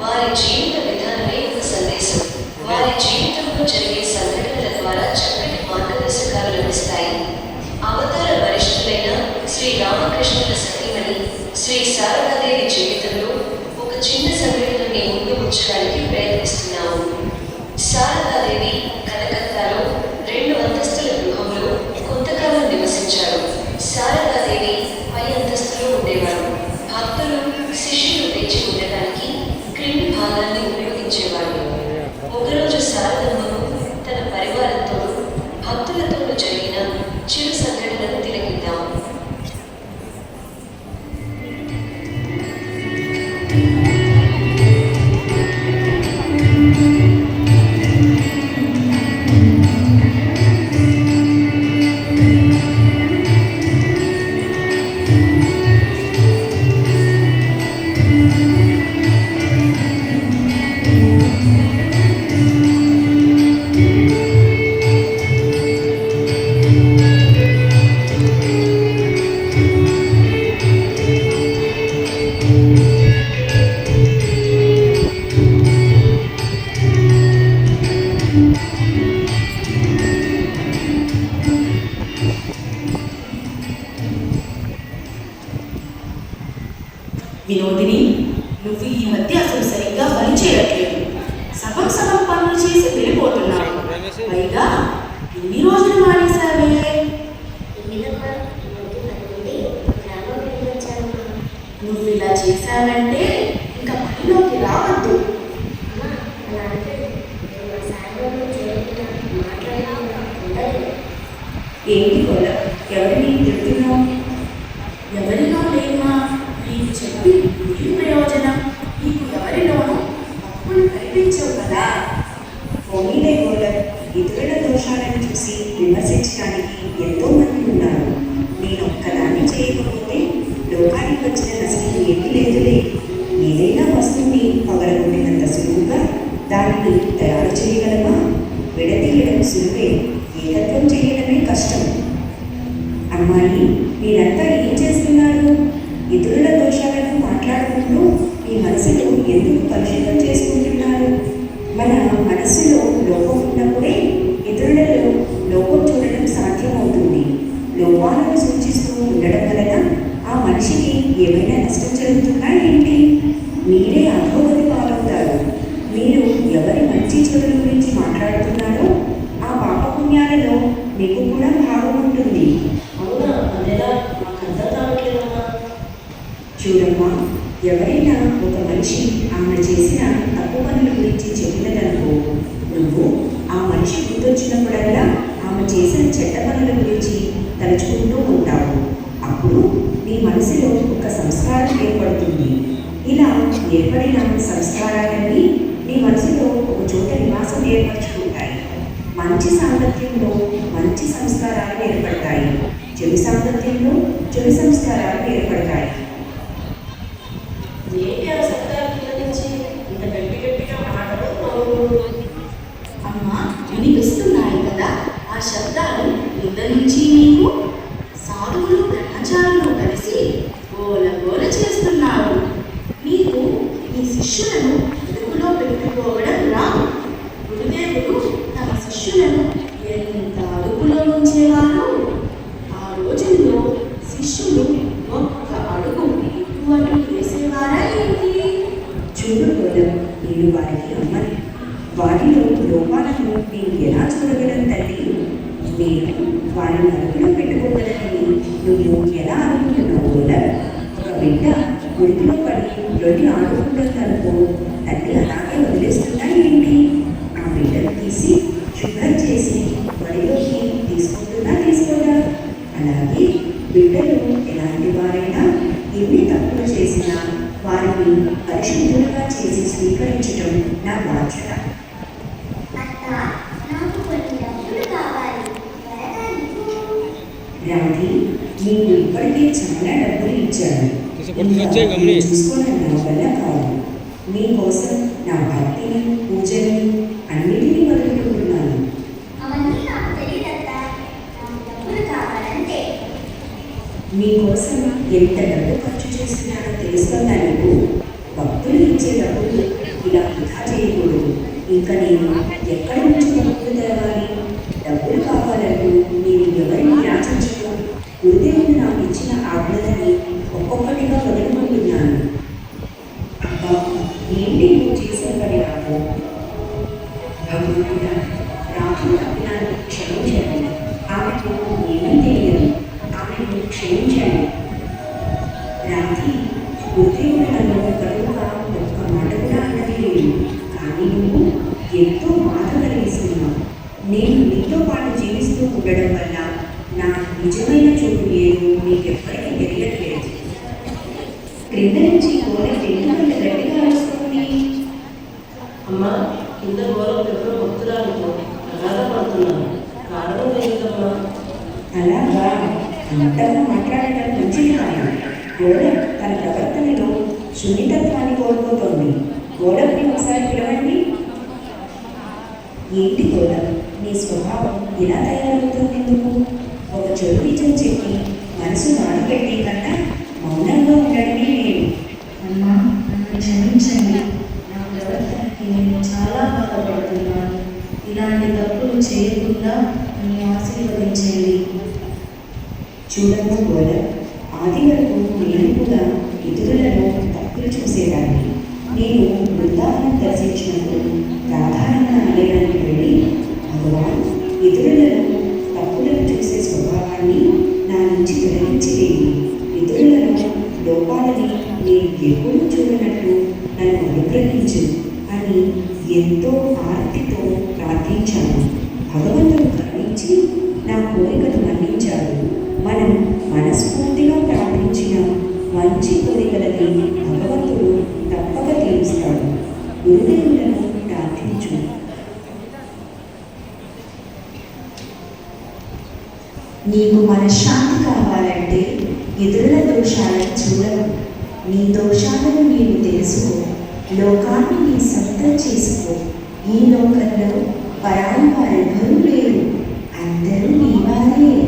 వారి జీవిత విధానమే ఒక సందేశం. వారి జీవితంలో జరిగే సంఘటనల ద్వారా చక్కటి మార్గదర్శకాలు లభిస్తాయి. అవతార వరిష్ఠులైన శ్రీ రామకృష్ణుల సతీమణి శ్రీ శారదాదేవి జీవితంలో ఒక చిన్న సంఘటనని ముందు ఉంచడానికి క్రింది నువ్వు ఈ మధ్య అసలు సరిగ్గా పని చేయట్లేదు. సగం సగం పనులు చేసి వెళ్ళిపోతున్నావు. పైగా ఎన్ని రోజులు మానేశావే? నువ్వు ఇలా చేశావంటే ఇంకా పనిలోకి రావద్దు ఏంటి కూడా ఎవరిని తిడుతున్నావు ఎవరినో లేమా నీకు చెప్పి ఏం ప్రయోజనం నీకు ఎవరిలోనూ అప్పులు కదా? పోనీలే గోలర్ ఇతరుల దోషాలను చూసి విమర్శించడానికి ఎంతో మంది ఉన్నారు. నేను ఒక్కదాన్ని చేయకపోతే లోకానికి వచ్చిన నష్టం ఏమీ లేదులే. ఏదైనా వస్తువుని పగలగొట్టినంత సులువుగా దానిని తయారు చేయగలమా? విడదీయడం సులువే ఏకత్వం చేయడమే కష్టం. అమ్మాయి మీరంతా ఏం చేస్తున్నారు? ఇతరుల దోషాలను మాట్లాడుకుంటూ మీ మనసులో ఎందుకు పరిశీలన మీరే అధోగతి పాలవుతారు మీరు ఎవరి మంచి చెడుల గురించి మాట్లాడుతున్నారో ఆ పాపపుణ్యాలలో మీకు కూడా భాగం ఉంటుంది. అవునా? అదేలా? నాకు అర్థం కావట్లేదమ్మా చూడమ్మా ఎవరైనా ఒక మనిషి ఆమె చేసిన తప్పు పనుల గురించి చెప్పినదనుకో నువ్వు ఆ మనిషి గుర్తొచ్చినప్పుడల్లా ఆమె చేసిన చెడ్డ పనుల గురించి తలుచుకుంటూ ఉంటావు. అప్పుడు నీ మనసులో ఒక సంస్కారం ఏర్పడిన సంస్కారాలన్నీ నీ మనసులో ఒక చోట నివాసం ఏర్పరచుకుంటాయి. మంచి సాంగత్యంలో మంచి సంస్కారాలు ఏర్పడతాయి. చెడు సాంగత్యంలో చెడు సంస్కారాలు ఏర్పడతాయి ఏంటి ఆ శబ్దాల కింద నుంచి ఇంత గట్టి గట్టిగా మాటలు నవ్వులు అమ్మా వినిపిస్తున్నాయి కదా ఆ శబ్దాలు కింద నుంచి నీకు సాధువులు బ్రహ్మచారులు కలిసి గోల గోల చేస్తున్నారు నీకు నీ శిష్యులను అదుపులో పెట్టుకోవడం రాదు గురుదేవుడు తమ శిష్యులను ఎంత అదుపులో ఉంచేవారు ఆ రోజుల్లో శిష్యులు ఒక్క అడుగు ఇటు అటు వేసేవారా ఏంటి చూడు గోలం నేను వారికి అమ్మని. వారిలో లోపాలను నేను ఎలా చూడగలను తల్లి? నేను వారిని అదుపులో పెట్టుకోగలని. నువ్వు ఎలా అనుకుంటున్నావు గోలం ఒక బిడ్డ గుడిలో పడి రొట్టి ఆడుకుంటుందనుకో తల్లి అలాగే వదిలేస్తుందా ఏంటి? ఆ బిడ్డను తీసి శుభ్రం చేసి బడిలోకి తీసుకుంటుందా తీసుకోదా? అలాగే బిడ్డలు ఎలాంటి వారైనా ఎన్ని తప్పులు చేసినా వారిని పరిశుద్ధులు చేసి స్వీకరించడం నా బాధ్యత అత్త నాకు రాధి ఇప్పటికే చాలా డబ్బులు ఇచ్చాను చూసుకోవడం నా వల్ల కాదు మీకోసం నా భక్తిని పూజని అన్నిటినీ వదులుకుంటున్నాను మీకోసం ఎంత డబ్బు ఖర్చు చేస్తున్నారో తెలుస్తుందా నీకు? భక్తులు ఇచ్చే డబ్బులు ఇలా అలా చేయకూడదు ఇంకా నేను ఎక్కడి నుంచి డబ్బులు తేవాలి డబ్బులు కావాలంటూ నేను ఎవరిని యాచించను గురుదేవుడు నాకు ఇచ్చిన ఆజ్ఞలని ఒక్కొక్కటిగా వదులుకుంటున్నాను అబ్బా ఏంటి నువ్వు చేసిన పని నాకు భగవంతుడా రాహుల్ అభినాన్ని క్షమించండి ఆమెకు ఏమీ తెలియదు. ఆమెను క్షమించండి. రాత్రి లేదు కానీ ఎంతో బాధ కలిగిస్తున్నావు నేను నీతో పాటు జీవిస్తూ ఉండడం వల్ల నా నిజమైన చూపు ఏదో నీకెవ్వరికీ తెలియట్లేదు క్రింద నుంచి కోరి ఎందుకంత గట్టిగా వస్తుంది అమ్మా కింద గోరం ఎప్పుడో భక్తురాలతో అలాగా పడుతున్నాను కారణం ఏంటమ్మా? అలాగా? అంతగా మాట్లాడ గోడ తన ప్రవర్తనలో సున్నితత్వాన్ని కోల్పోతోంది. గోడని ఒకసారి పిలవండి ఏంటి గోడ నీ స్వభావం ఇలా తయారవుతుంది నువ్వు ఒక చెడు నిజం చెప్పి మనసు నానబెట్టి కన్నా మౌనంగా ఉండడమే నేను అమ్మా నన్ను క్షమించండి. నా ప్రవర్తనకి నేను చాలా బాధపడుతున్నాను. ఇలాంటి తప్పులు చేయకుండా నన్ను ఆశీర్వదించండి. చూడము గోడ ఆది వరకు నేను కూడా ఇతరులను తప్పులు చూసేదాన్ని నేను బృందావనం దర్శించినప్పుడు రాధారణ ఆలయానికి వెళ్ళి భగవాన్ ఇతరులను తప్పులను చూసే స్వభావాన్ని నా నుంచి తొలగించివేయి ఇతరులను లోపాలని నేను ఎప్పుడూ చూడనట్టు నన్ను అనుగ్రహించు అని ఎంతో ఆర్తితో ప్రార్థించాను భగవంతుడు కరుణించి నా కోరికను మన్నించాడు మనం మనస్ఫూర్తి మంచి కోరికలకి భగవంతుడు తప్పక తీరుస్తాడు. గురుదేవులను ప్రార్థించు. నీకు మనశ్శాంతి కావాలంటే ఇతరుల దోషాలను చూడవు? నీ దోషాలను నీవు తెలుసుకో. లోకాన్ని నీ సొంతం చేసుకో. ఈ లోకంలో పరాయి వారెవరూ లేరు. అందరూ నీ వారే